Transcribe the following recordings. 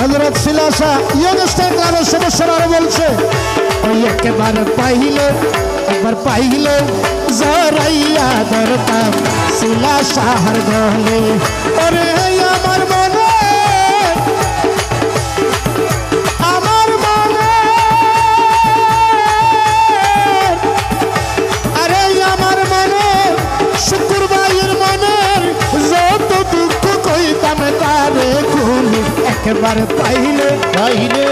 হজরত সিলাসা ইয়ংস্টার ক্লাবের সদস্যরা আরও বলছে, ওই একেবারে পাইলে, একবার পাইলে, জরাইয়া ধরতাম শিলাসাহার গলে ওরে আমার মনে একেবারে পাইলে পাইলে।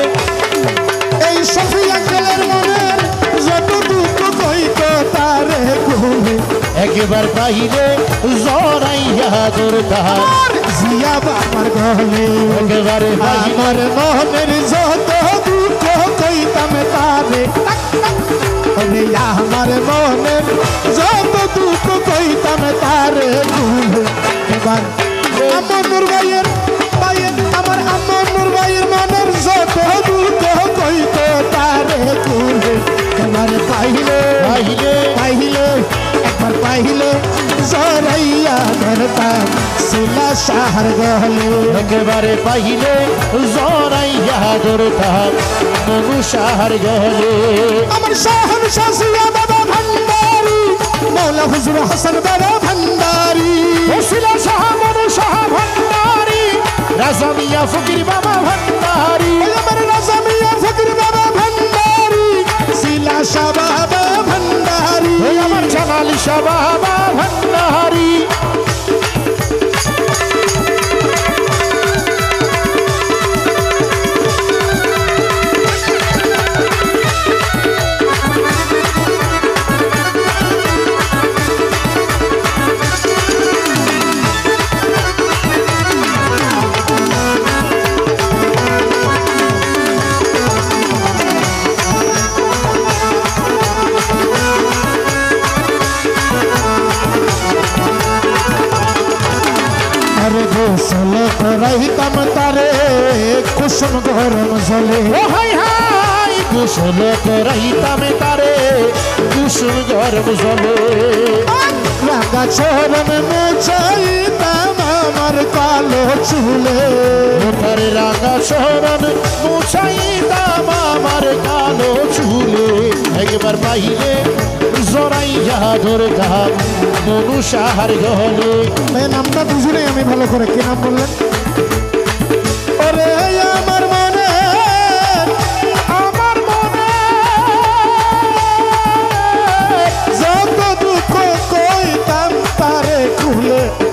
এই সফি আঙ্কেলের মনের যত দুঃখ কইত তারে খুলি একবার পাইলে জরাইয়া দরকার জিয়া বাবার গলে একেবারে আমার মনের যত দুঃখ কইতাম তারে। আমার মনের যত দুঃখ কইতাম তারে ভুলে এবার আমার ভাইয়ের আমার আমার নূর ভাইয়ের মনের যত দুঃখ কইত তারে ভুলে এবার পাইলে পাইলে পাইলে একবার পাইলে জরাইয়া ধরতাম শিলা সাহার গহলে। একেবারে পাইলে জরাইয়া দরকার মনুষার গহলে আমার শাহন শাসিয়া বাবা ভান্ডারি মৌলা হুজুর হাসান বাবা ভান্ডারি। ওসিলা শাহ মনুষাহ ভান্ডারি। রাজামিয়া ফকির বাবা ভান্ডারি। আমার রাজামিয়া ফকির বাবা ভান্ডারি। শিলা শাহ বাবা ভান্ডারি। আমার শাহ বাবা ভান্ডারি। গরম জলে রাগা চরণ মুছাইতাম আমার কালো চুলে। তার রাঙা শরণ মুছাইতাম আমার কালো চুলে। একবার পাইলে জরাইয়া দরকার মনুষাহার এই নামটা দুজনেই আমি ভালো করে, কি নাম বললেন?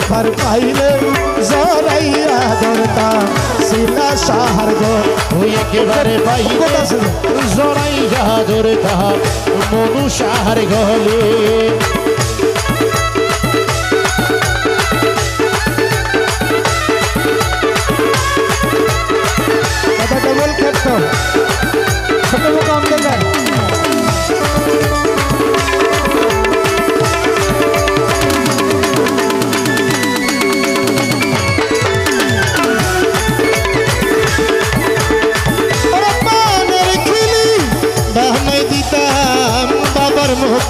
খুলে বার পাইলে জরাইয়া ধরতাম শিলা সাহার গো ওই একেবারে পাইলে কোথা ছিল? জরাইয়া দরকার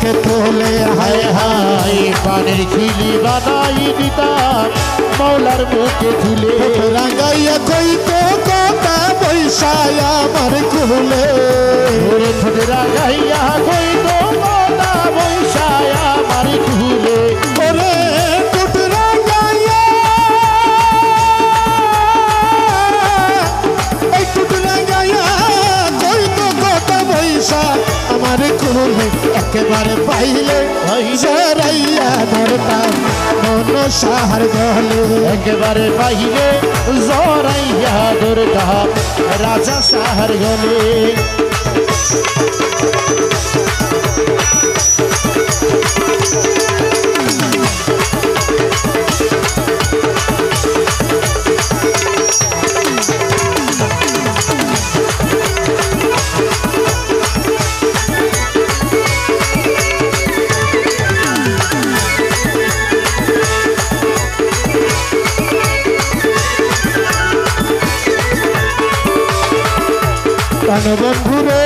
বাবার তোলে হায় হায় পানির খিলি বানাই দিতাম। মৌলার মুখে ঝুলে রাঙাইয়া কই তো কথা বৈশায় আমার কুলে। রাঙাইয়া ঠোঁট কই তো কথা বৈশায় একেবারে পাইলে জরাইয়া ধরতাম। মন সাহার গলে একবার পাইলে জরাইয়া দরকার রাজা সাহার গলে প্রাণ বন্ধু রে।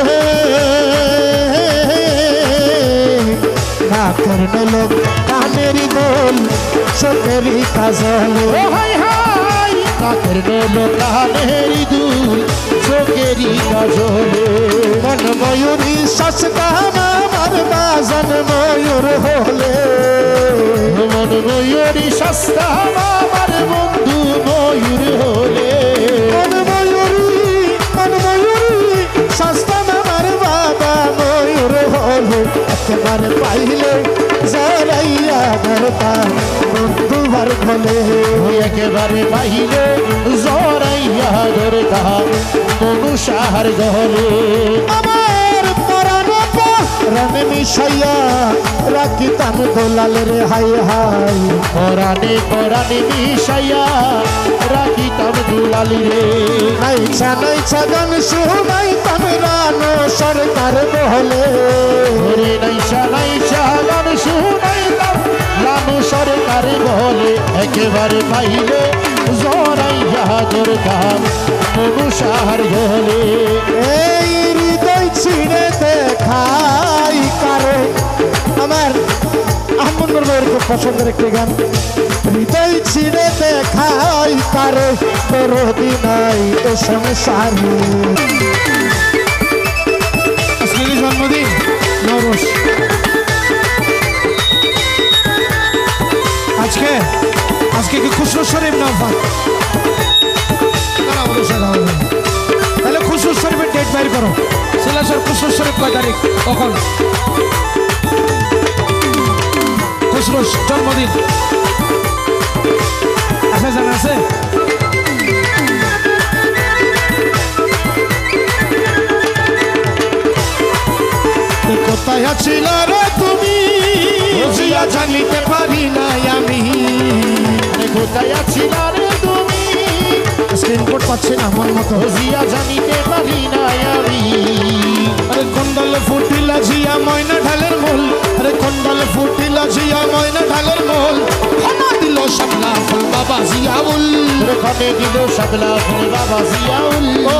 না করল লোক কানেরই দোল চোখেরই কাজল না কর্ণ লোক কানেরই দুল কাজল। মন ময়ূরী শ্বাস বাজন ময়ূর হলে। মন ময়ূরী শ্বাস বন্ধু ময়ূর হলে। তোমার পাইলে জড়াইয়া ধরতাম তোমার খোলে। একেবারে পাইলে জড়াইয়া ধরতাম মনুষাহার গহলে আমার কোরআনে মিশাইয়া রাখিতাম দোলালের হাই হাই। কোরআনে কোরআনে মিশাইয়া রাখিতাম দুলালি রে। নাইছা নাইছা গান শুনাইতাম রান সরকার মহলে রে নাইছা নাইছা গান শুনাইতাম রানু সরকার মহলে একেবারে পাইলে জরাই জাহাজের দাম মনু সাহার ঘরে এই হৃদয় ছিঁড়ে দেখা আমার আহমদ নগরের খুব পছন্দের একটি গান। হৃদয় ছিঁড়ে দেখাই দরদি নাই এ জন্মদিন আজকে আজকে কি খুশরু শরীফ না তাহলে খুশরু শরীফের ডেট বাইর করো। সিলাসর খুশরু শরীফ কয় তারিখ? কখন? খুশরু জন্মদিন। আছে জানা আছে? কোথায় ছিল রে তুমি? বুঝিয়া জানিতে পারি নাই আমি। কোথায় ছিল রে তুমি? স্ক্রিনকোড পাচ্ছি না মন মতো। বুঝিয়া জানিতে পারি না আমি। আরে কন্ডল ফুটিলা ঝিয়া হবে দিব সাবলা বাবা জিয়াউল। ও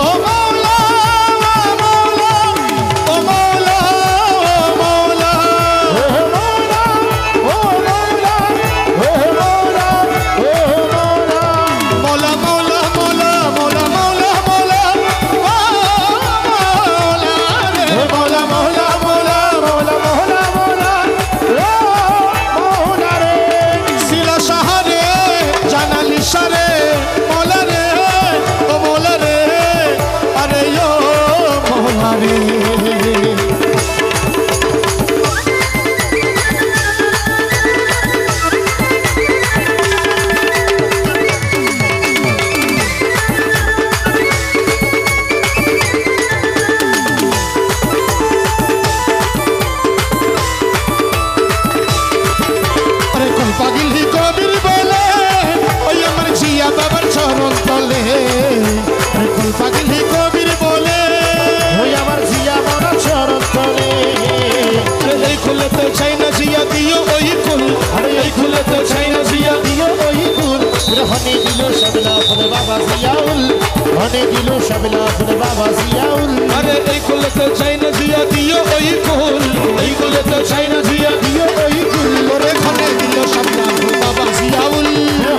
হনে দিল সাবলা ফুল বাবা জিয়াউল আরে এই খুলেতে চাই না জিয়া দিও ওই কুল এই খুলেতে চাই না জিয়া দিও ওই কুল ওরে খনে দিল সামনা বাবা জিয়াউল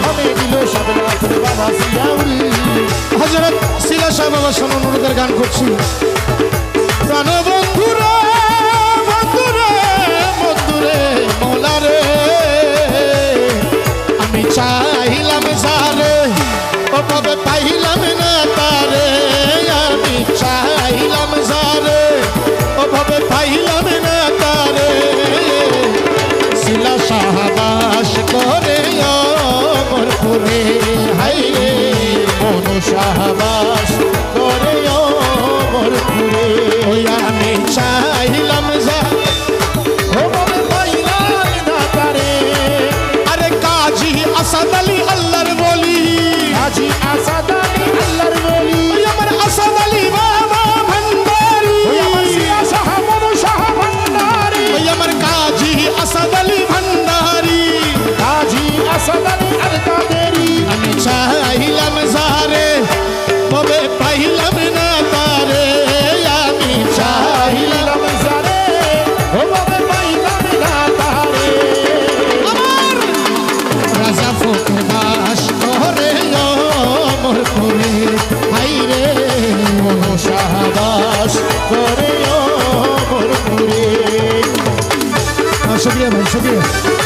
হনে দিল সাবলা ফুল বাবা জিয়াউল হযরত সিলা সাহেব বাবা অনুরোধের গান করছি প্রাণ শাহবা বাস করে ও মোর পুরে সক্রিয় ভাই সক্রিয়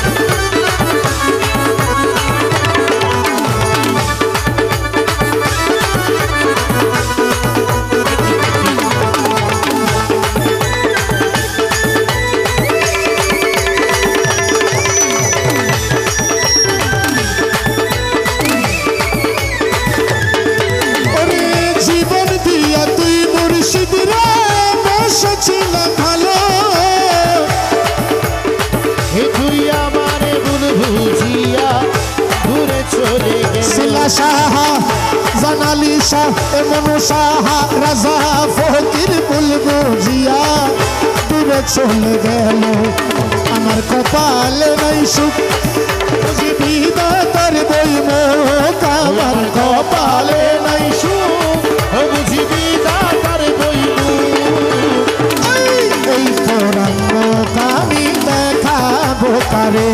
শিলা সাহা জানালি শাহ এমন সাহা রাজা ফকির বুলবু জিয়া দূরে চলে গেল। আমার কপালে নাই সুখ, বুঝি বিদাতার বই মোক আমার কপালে নাই সুখ বুঝিবি দাতার এই এই আমি দেখাবো কারে?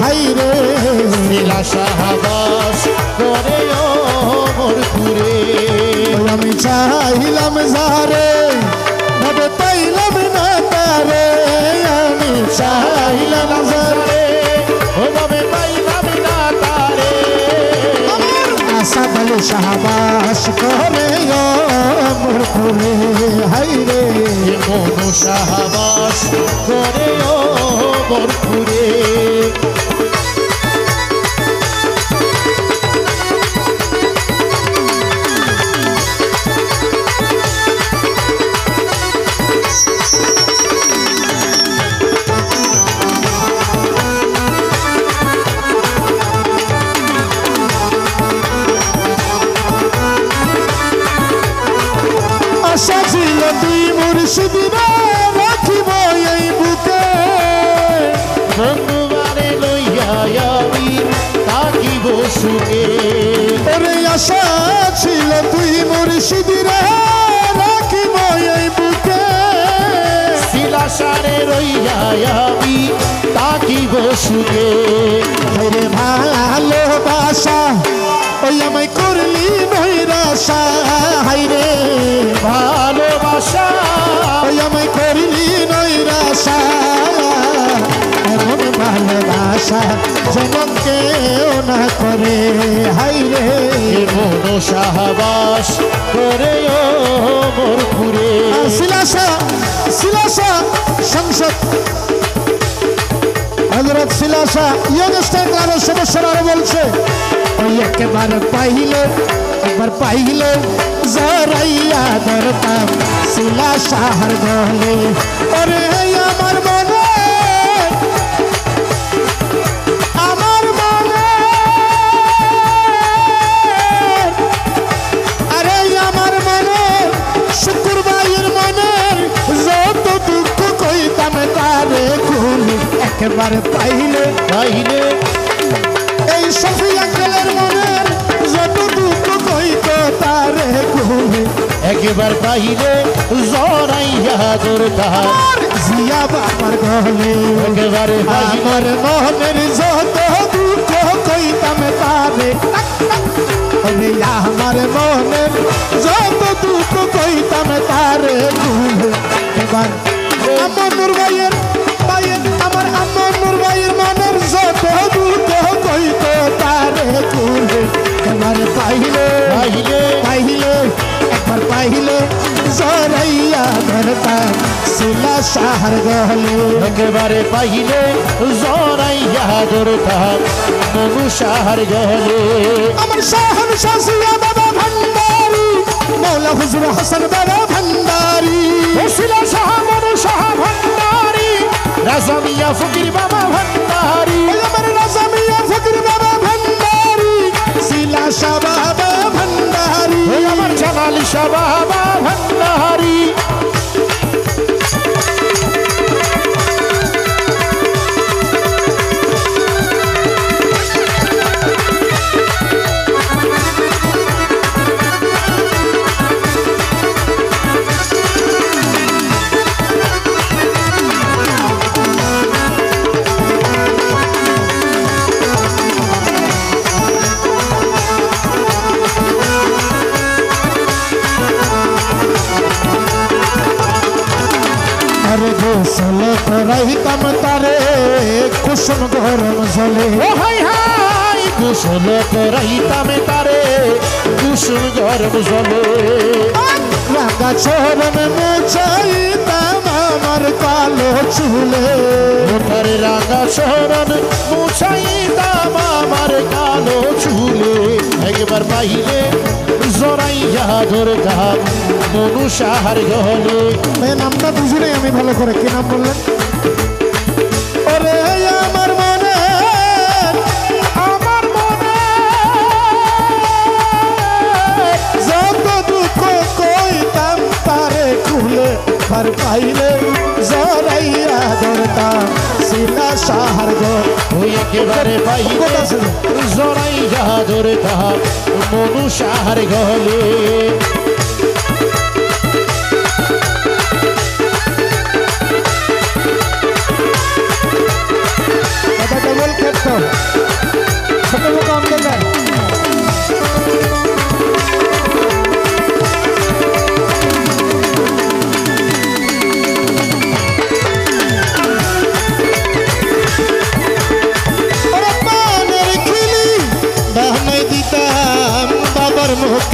হাই রে। নীলা সাহাবাস মোর আমি চাইলাম যারে ভাবে পাইলাম না তারে। আমি চাইলাম যারে ওভাবে পাইলাম না তারে। আশা বলে শাহবাস করে মোর করে হাই রে। মনু সাহাবাস করে ও মোর তুই মুর্শিদিনা রাখিব এই বুকে। শিলাসারে রইয়া আমি তাকিব সুখে। ভালোবাসা যেমন কেউ না করে। হাই রে। মনো সাহাবাস করে ও মোর ঘুরে। শিলাসা শিলাসা সংসদ। হজরত শিলাসা ইয়গস্টার ক্লাবের সদস্যরা আরও বলছে ওই একেবারে পাইলে একবার পাইলে জরাইয়া ধরতাম শিলাসাহার গলে ওরে আমার মনে একেবারে পাইলে পাইলে। এই সফি আঙ্কেলের মনের যত দুঃখ কইত তারে খুলি একবার পাইলে জরাইয়া দরকার জিয়া বাবার গলে একেবারে আমার মনের যত দুঃখ কইতাম তারে। ওরে আমার মনের যত দুঃখ কইতাম তারে ভুলে এবার আমার ভাইয়ের আমার আমার নূর ভাইয়ের মনের যত দুঃখ কইত তারে ভুলে এবার পাইলে পাইলে। পাইলে একবার পাইলে জরাইয়া ধরতাম শিলা সাহার গহলে। একেবারে পাইলে জরাইয়া দরকার মনু সাহার গহলে। আমার শাহন শাসিয়া বাবা ভান্ডারি মৌলা হুজুর হাসান বাবা ভান্ডারি। শিলা সাহা মনু সাহা ভান্ডারি। রাজামিয়া ফকির বাবা ভান্ডারি। আমার রাজামিয়া ফকির বাবা ভান্ডারি। শিলা শাহ বাবা ভান্ডারি। আমার জামালি শাহ বাবা ভান্ডারি। কুসুম গরম জলে হাই হাই কুশল করাইতাম তারে কুসুম গরম জলে। রাগা চরণ মুছাইতাম আমার কালো চুলে। ওঠার রাঙা শরণ মুছাইতাম আমার কালো চুলে। একবার পাইলে জরাইয়া দরকার মনু সাহার গহলে এই নামটা বুঝি নাই আমি ভালো করে কি নাম বললেন? একবার পাইলে জরাইয়া ধরতাম শিলা সাহার গো ওই একেবারে পাইলে জরাইয়া আছে? জড়াই যাহা ধরে তাহা মনু সাহার গলে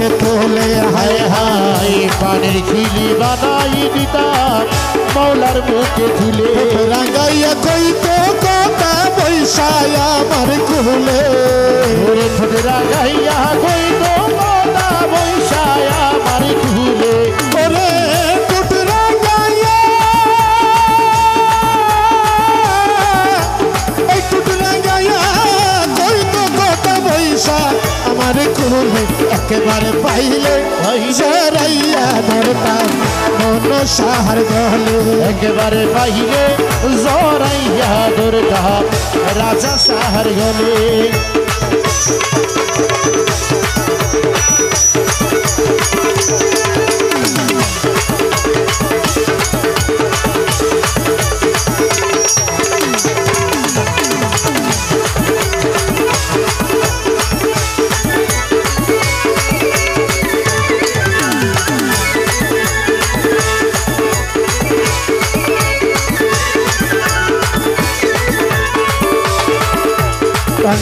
মুখে তোলে হায় হায় পানের খিলি বানাই দিতা মৌলার মুখে তুলে রাঙ্গাইয়া কইতো কথা বৈশায় আমার কুলে? ওরে ঠোঁট রাগাইয়া কই তো মোটা বৈশায় আমার তুলে ওরে টুটরা একেবারে পাইলে জরাইয়া ধরতাম। মন সাহার গলে একেবারে পাইলে জরাইয়া দুর্গা রাজা সাহার গলে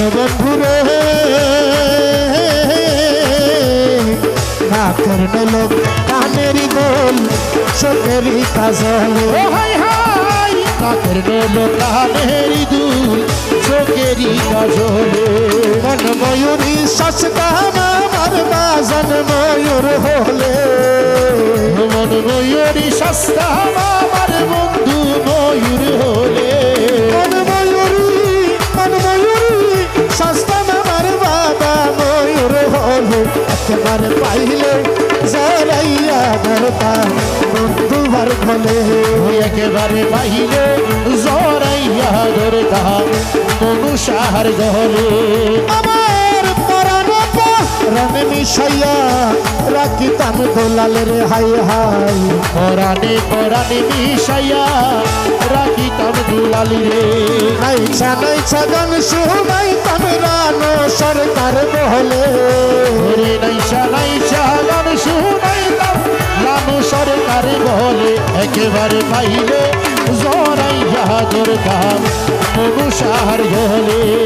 প্রাণবন্ধু রে। না করলে লোক কানেরই চোখেরই কাজলে। কাকের নেলো কানেরি দুল চোখেরি কাজলে। মন ময়ূরী সস্তাম আমার বাজন ময়ূর হলে। মন ময়ূরী আমার বন্ধু ময়ূর হলে। হলে একেবারে পাইলে জরাইয়া ধরতা বন্ধু ভার খোলে ওই একেবারে পাইলে জরাইয়া ধরতা রণ মিশাইয়া রাখিতাম দোলালের হাই হাই। পরাণে পরাণে মিশাইয়া রাখিতাম দুলালি রে। নাইছা নাইছা গান শুনাইতাম রানো সরকার বহলে। ওরে নাইশা নাইশা গান শুনাইতাম লানু সরকার বলে একেবারে পাইলে জরাইয়া দরকার মনু সাহার